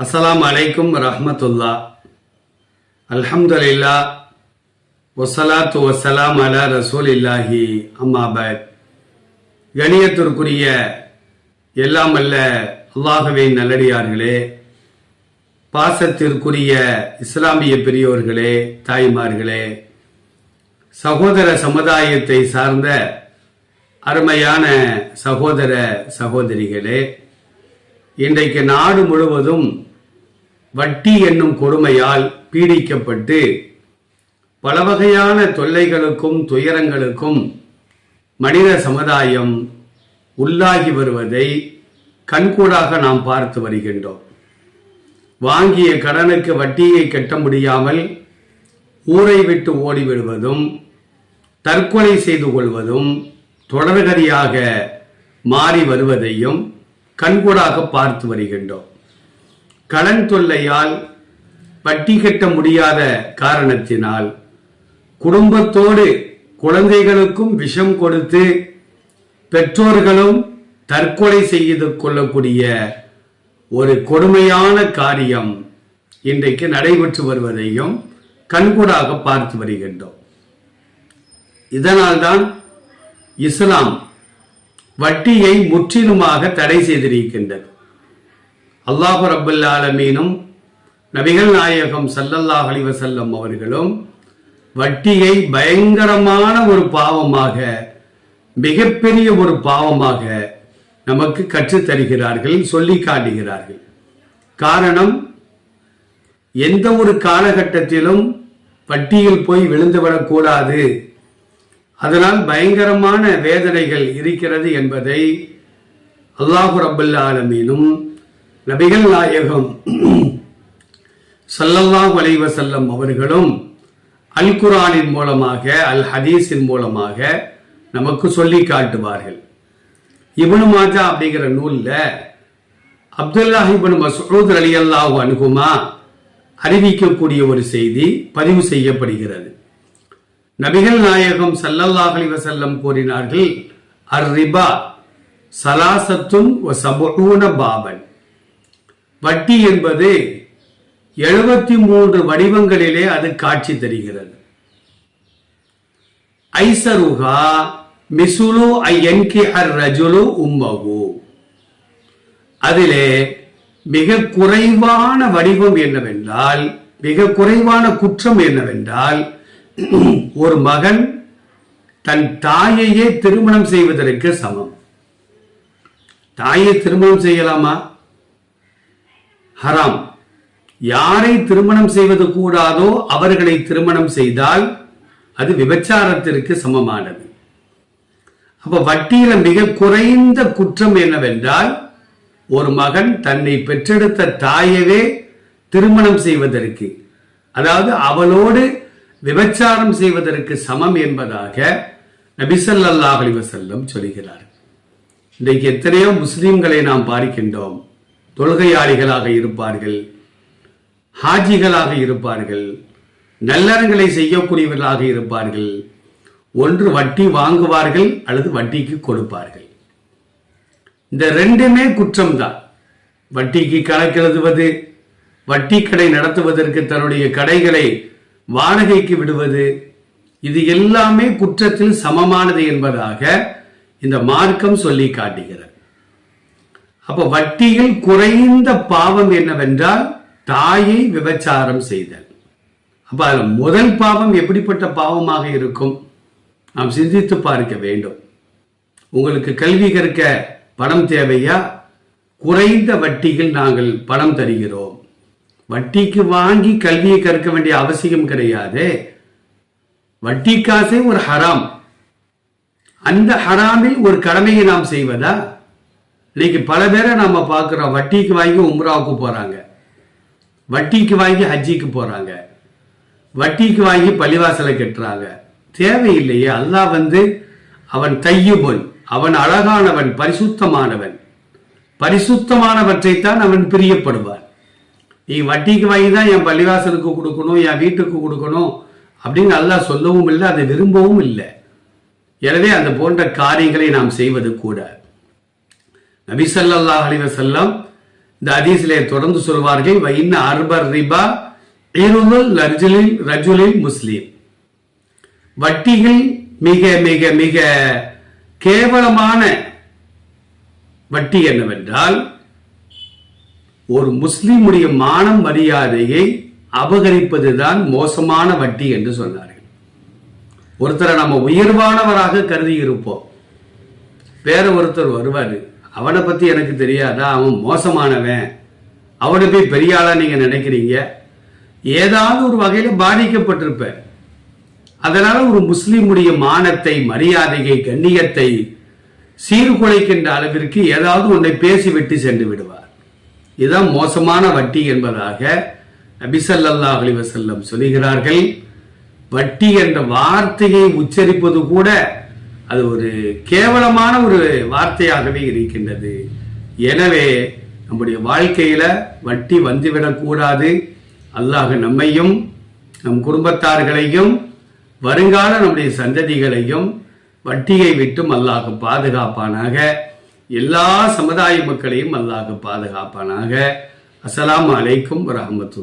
அஸ்லாம் அலைக்கும் ரஹ்மத்துல்லா அல்ஹம்துலில்லா வசலாத்து வசலாம் ரசூல் இல்லாஹி அம்மாபத் கணியத்திற்குரிய எல்லாம் அல்ல அல்லாகவே நல்லடியார்களே பாசத்திற்குரிய இஸ்லாமிய பெரியோர்களே தாய்மார்களே சகோதர சமுதாயத்தை சார்ந்த அருமையான சகோதர சகோதரிகளே இன்றைக்கு நாடு முழுவதும் வட்டி என்னும் கொடுமையால் பீடிக்கப்பட்டு பல வகையான தொல்லைகளுக்கும் துயரங்களுக்கும் மனித சமுதாயம் உள்ளாகி வருவதை கண்கூடாக நாம் பார்த்து வருகின்றோம். வாங்கிய கடனுக்கு வட்டியை கட்ட முடியாமல் ஊரை விட்டு ஓடிவிடுவதும் தற்கொலை செய்து கொள்வதும் தொடர்கதியாக மாறி வருவதையும் கண்கூடாக பார்த்து வருகின்றோம். கடன் தொல்லையால் வட்டி கட்ட முடியாத காரணத்தினால் குடும்பத்தோடு குழந்தைகளுக்கும் விஷம் கொடுத்து பெற்றோர்களும் தற்கொலை செய்து கொள்ளக்கூடிய ஒரு கொடுமையான காரியம் இன்றைக்கு நடைபெற்று வருவதையும் கண்கூடாக பார்த்து வருகின்றோம். இதனால்தான் இஸ்லாம் வட்டியை முற்றிலுமாக தடை செய்திருக்கின்றது. அல்லாஹு ரபுல் ஆலமீனும் நபிகள் நாயகம் சல்லல்லாஹ் அலி வசல்லம் அவர்களும் வட்டியை பயங்கரமான ஒரு பாவமாக மிகப்பெரிய ஒரு பாவமாக நமக்கு கற்றுத் தருகிறார்கள் சொல்லி காட்டுகிறார்கள். காரணம் எந்த ஒரு காலகட்டத்திலும் வட்டியில் போய் விழுந்துவிடக்கூடாது அதனால் பயங்கரமான வேதனைகள் இருக்கிறது என்பதை அல்லாஹு ரபுல்ல ஆலமீனும் நபிகள் நாயகம் சல்லல்லாஹ் வலைவ செல்லம் அவர்களும் அல் குரானின் மூலமாக அல் ஹதீஸின் மூலமாக நமக்கு சொல்லி காட்டுவார்கள். இவனு மாஜா அப்படிங்கிற நூலில் அப்துல்லாஹ் இபனு மசூத் அலி அல்லாஹ் அணுகுமா அறிவிக்கக்கூடிய ஒரு செய்தி பதிவு செய்யப்படுகிறது. நபிகள் நாயகம் சல்லல்லாஹ் அலி வசல்லம் கூறினார்கள் அர் ரிபா சலாசத்தும் பாபன். வட்டி என்பது எழுபத்தி மூன்று வடிவங்களிலே அது காட்சி தருகிறது. ஐசருகா மிசுலு ஐயன்கி ஹர் ரஜுலு உம்மகு அதிலே மிக குறைவான வடிவம் என்னவென்றால் மிக குறைவான குற்றம் என்னவென்றால் ஒரு மகன் தன் தாயையே திருமணம் செய்வதற்கு சமம். தாயை திருமணம் செய்யலாமா? ஹராம். யாரை திருமணம் செய்வது கூடாதோ அவர்களை திருமணம் செய்தால் அது விபச்சாரத்திற்கு சமமானது. அப்ப வட்டியில மிக குறைந்த குற்றம் என்னவென்றால் ஒரு மகன் தன்னை பெற்றெடுத்த தாயவே திருமணம் செய்வதற்கு அதாவது அவளோடு விபச்சாரம் செய்வதற்கு சமம் என்பதாக நபிசல்லாஹ் அலிவசல்லம் சொல்கிறார் இன்றைக்கு எத்தனையோ முஸ்லீம்களை நாம் பார்க்கின்றோம். தொழுகையாளிகளாக இருப்பார்கள் ஹாஜிகளாக இருப்பார்கள் நல்லறங்களை செய்யக்கூடியவர்களாக இருப்பார்கள் ஒன்று வட்டி வாங்குவார்கள் அல்லது வட்டிக்கு கொடுப்பார்கள். இந்த ரெண்டுமே குற்றம்தான். வட்டிக்கு கணக்கெழுதுவது வட்டி கடை நடத்துவதற்கு தன்னுடைய கடைகளை வாடகைக்கு விடுவது இது எல்லாமே குற்றத்தில் சமமானது என்பதாக இந்த மார்க்கம் சொல்லி காட்டுகிறது. அப்ப வட்டியில் குறைந்த பாவம் என்னவென்றால் தாயை விபச்சாரம் செய்தல். அப்ப அதுல முதல் பாவம் எப்படிப்பட்ட பாவமாக இருக்கும்? நாம் சிந்தித்து பார்க்க வேண்டும். உங்களுக்கு கல்வி கற்க பணம் தேவையா? குறைந்த வட்டியில் நாங்கள் பணம் தருகிறோம். வட்டிக்கு வாங்கி கல்வியை கற்க வேண்டிய அவசியம் கிடையாது. வட்டி காசே ஒரு ஹராம். அந்த ஹராமில் ஒரு கடமையை நாம் செய்வதா? இன்னைக்கு பல பேரை நம்ம பார்க்குறோம். வட்டிக்கு வாங்கி உம்ராவுக்கு போகிறாங்க வட்டிக்கு வாங்கி ஹஜ்ஜிக்கு போகிறாங்க வட்டிக்கு வாங்கி பள்ளிவாசலை கட்டுறாங்க. தேவையில்லையே அல்லாஹ் வந்து அவன் தையுபொன் அவன் அழகானவன் பரிசுத்தமானவன். பரிசுத்தமானவற்றைத்தான் அவன் பிரியப்படுவான். நீ வட்டிக்கு வாங்கி தான் என் பள்ளிவாசலுக்கு கொடுக்கணும் என் வீட்டுக்கு கொடுக்கணும் அப்படின்னு அல்லாஹ் சொல்லவும் இல்லை அதை விரும்பவும் இல்லை. எனவே அந்த போன்ற காரியங்களை நாம் செய்வது கூட நபிசல்லாஹ் அலிவசல்லம் இந்த ஹதீஸிலே தொடர்ந்து சொல்வார்கள் வைன்ன அர்பர் ரிபா இருபுல் ரஜுலில் ரஜுலில் முஸ்லீம். வட்டிகள் மிக மிக மிக கேவலமான வட்டி என்னவென்றால் ஒரு முஸ்லீமுடைய மானம் மரியாதையை அபகரிப்பதுதான் மோசமான வட்டி என்று சொன்னார்கள். ஒருத்தரை நம்ம உயர்வானவராக கருதி இருப்போம் வேற ஒருத்தர் வருவார் அவனை பத்தி எனக்கு தெரியாதா? அவன் மோசமானவன். அவனை போய் பெரிய ஆளா நீங்க நினைக்கிறீங்க? ஏதாவது ஒரு வகையில பாதிக்கப்பட்டிருப்ப அதனால ஒரு முஸ்லீமுடைய மானத்தை மரியாதையை கண்ணியத்தை சீர்குலைக்கின்ற அளவிற்கு ஏதாவது ஒன்றை பேசிவிட்டு சென்று விடுவார். இதுதான் மோசமான வட்டி என்பதாக நபிசல்லா செல்லம் சொல்லுகிறார்கள். வட்டி என்ற வார்த்தையை உச்சரிப்பது கூட அது ஒரு கேவலமான ஒரு வார்த்தையாகவே இருக்கின்றது. எனவே நம்முடைய வாழ்க்கையில வட்டி வந்துவிடக்கூடாது அல்லாஹ் நம்மையும் நம் குடும்பத்தார்களையும் வருங்கால நம்முடைய சந்ததிகளையும் வட்டியை விட்டும் அல்லாஹ் பாதுகாப்பானாக. எல்லா சமுதாய மக்களையும் அல்லாஹ் பாதுகாப்பானாக. அஸ்லாம் அலைக்கும் வரமத்து